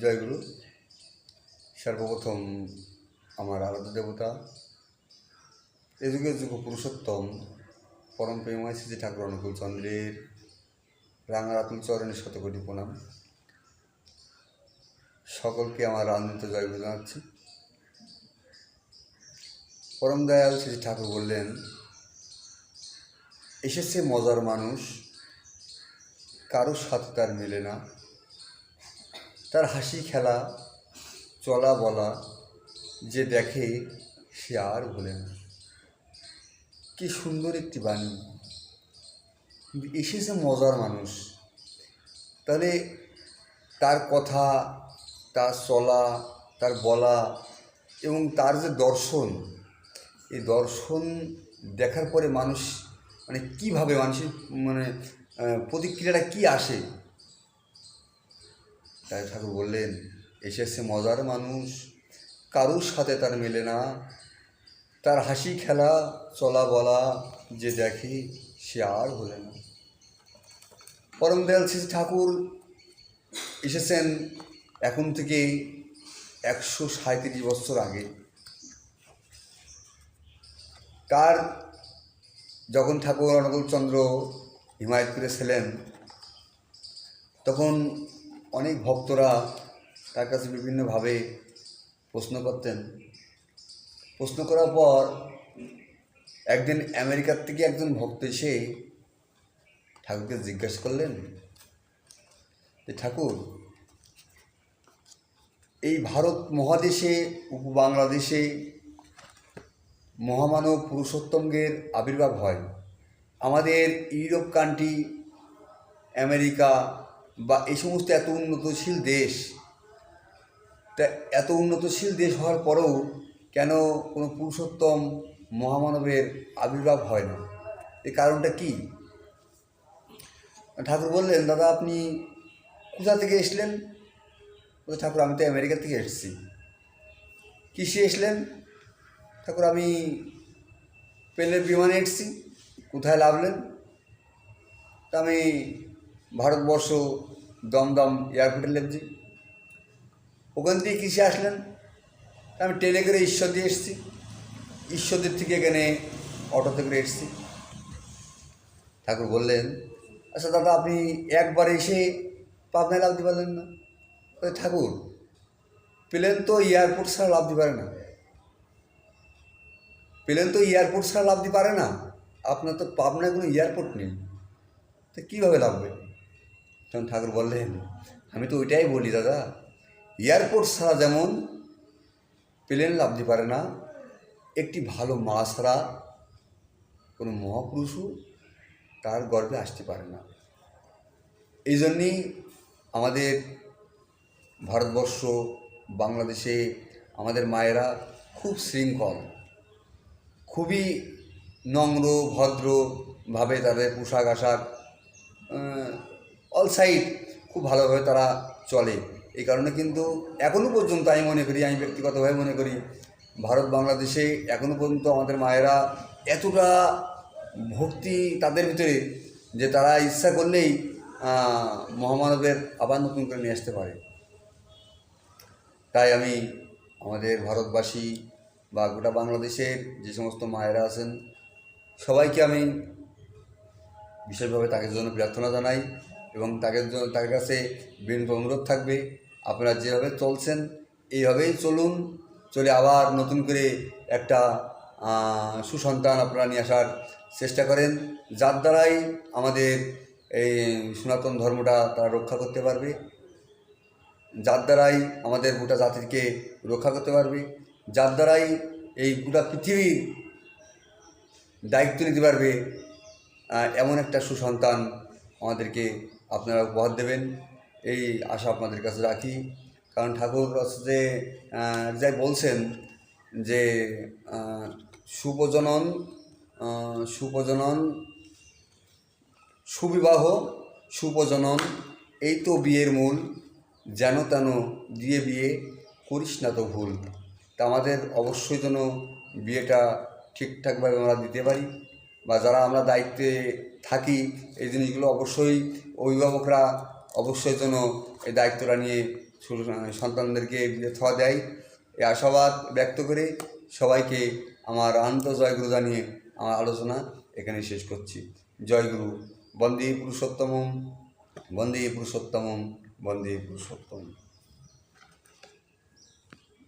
জয়গুরু। সর্বপ্রথম আমার আরাধ্য দেবতা। এ যুগে যুগ পুরুষোত্তম। পরম প্রেময় শ্রী ঠাকুর অনুকূল চন্দ্রের। রাঙারাতুল চরণের শতকোটি প্রণাম। সকলকে আমার আনন্দিত জয়গুরু জানাচ্ছি। পরম দয়াল শ্রী ঠাকুর বললেন, এসেছে মজার মানুষ। কারোর সাথে তার মেলে না। তার হাসি খেলা, চলা বলা যে দেখে সে আর ভোলে না। কি সুন্দর একটি বাণী। এসেছে মজার মানুষ। তাহলে তার কথা, তার চলা, তার বলা এবং তার যে দর্শন, এই দর্শন দেখার পরে মানুষ মানে কীভাবে মানুষের মানে প্রতিক্রিয়াটা কী আসে? তাই ঠাকুর বললেন, এসেছে মজার মানুষ, কারোর সাথে তার মেলে না। তার হাসি খেলা, চলা বলা, যে দেখে সে আর হলে না। পরম দয়াল শ্রী ঠাকুর এসেছেন এখন থেকে একশো সাঁত্রিশ বছর আগে। তার যখন ঠাকুর অনুকূলচন্দ্র হিমায়তপুরে ছিলেন, তখন অনেক ভক্তরা তার কাছে বিভিন্নভাবে প্রশ্ন করতেন। প্রশ্ন করার পর একদিন আমেরিকার থেকে একজন ভক্ত এসে ঠাকুরকে জিজ্ঞাসা করলেন যে, ঠাকুর, এই ভারত মহাদেশে উপ বাংলাদেশে মহামানব পুরুষোত্তমের আবির্ভাব হয়। আমাদের ইউরোপ কান্ট্রি আমেরিকা বা এই সমস্ত এত উন্নতশীল দেশ, তা এত উন্নতশীল দেশ হওয়ার পরেও কেন কোনো পুরুষোত্তম মহামানবের আবির্ভাব হয় না? এই কারণটা কি? ঠাকুর বললেন, দাদা, আপনি কোথা থেকে এসলেন? ঠাকুর, আমি তো আমেরিকা থেকে এসেছি। কিসে এসলেন? ঠাকুর, আমি প্লেনের বিমানে এসেছি। কোথায় লাভলেন? তা আমি ভারতবর্ষ দমদম এয়ারপোর্টে লেগছি ওখান থেকে কিসে আসলেন? আমি ট্রেনে করে ঈশ্বর দিয়ে এসেছি। ঈশ্বরদের থেকে এখানে অটোতে করে এসেছি। ঠাকুর বললেন আচ্ছা দাদা, আপনি একবার এসে পাবনায় লাভ দিতে পারলেন না? ঠাকুর, প্লেন তো এয়ারপোর্ট ছাড়া লাভ দিতে পারে না। প্লেন তো এয়ারপোর্ট ছাড়া লাভ দিতে পারে না? আপনার তো পাবনায় কোনো এয়ারপোর্ট নেই। তো কীভাবে লাভবে তখন ঠাকুর বললেন, আমি তো ওইটাই বলি দাদা, এয়ারপোর্ট ছাড়া যেমন প্লেন লাভ দিতে পারে না, একটি ভালো মা ছাড়া কোনো মহাপুরুষও তার গর্বে আসতে পারে না। এই জন্যেই আমাদের ভারতবর্ষ, বাংলাদেশে আমাদের মায়েরা খুব শৃঙ্খল, খুবই নম্র, ভদ্রভাবে তাদের পোশাক আশাক অল সাইড খুব ভালোভাবে তারা চলে। এই কারণে কিন্তু এখনও পর্যন্ত আমি মনে করি, আমি ব্যক্তিগতভাবে মনে করি, ভারত বাংলাদেশে এখনও পর্যন্ত আমাদের মায়েরা এতটা ভক্তি তাদের ভিতরে যে তারা ইচ্ছা করলেই মহামানবের আবার নতুন করে নিয়ে আসতে পারে। তাই আমি আমাদের ভারতবাসী বা গোটা বাংলাদেশের যে সমস্ত মায়েরা আছেন, সবাইকে আমি বিশেষভাবে তাকে জন্য প্রার্থনা জানাই। এবং তাকে তার কাছে বিনীত অনুরোধ থাকবে, আপনারা যেভাবে চলছেন, এইভাবেই চলুন, চলে আবার নতুন করে একটা সুসন্তান আপনারা নিয়ে আসার চেষ্টা করেন, যার দ্বারাই আমাদের এই সনাতন ধর্মটা তারা রক্ষা করতে পারবে, যার দ্বারাই আমাদের গোটা জাতিকে রক্ষা করতে পারবে, যার দ্বারাই এই গোটা পৃথিবীর দায়িত্ব নিতে পারবে এমন একটা সুসন্তান আমাদেরকে আপনারা উপহার দেবেন। এই আশা আপনাদের কাছে রাখি। কারণ ঠাকুর আহ, যাই বলছেন যে সুপ্রজনন সুপ্রজনন সুবিবাহ সুপ্রজনন এই তো বিয়ের মূল যেন তেন দিয়ে বিয়ে করিস না তো ভুল। তা আমাদের অবশ্যই যেন বিয়েটা ঠিকঠাকভাবে আমরা দিতে পারি। বা যারা আমরা দায়িত্বে থাকি, এই জিনিসগুলো অবশ্যই অভিভাবকরা অবশ্যই যেন এই দায়িত্বটা নিয়ে সন্তানদেরকে থা দেয়। এই আশাবাদ ব্যক্ত করে সবাইকে আমার আন্ত জয়গুরু জানিয়ে আমার আলোচনা এখানে শেষ করছি। জয়গুরু, বন্দে পুরুষোত্তমম বন্দে পুরুষোত্তমম, বন্দে পুরুষোত্তম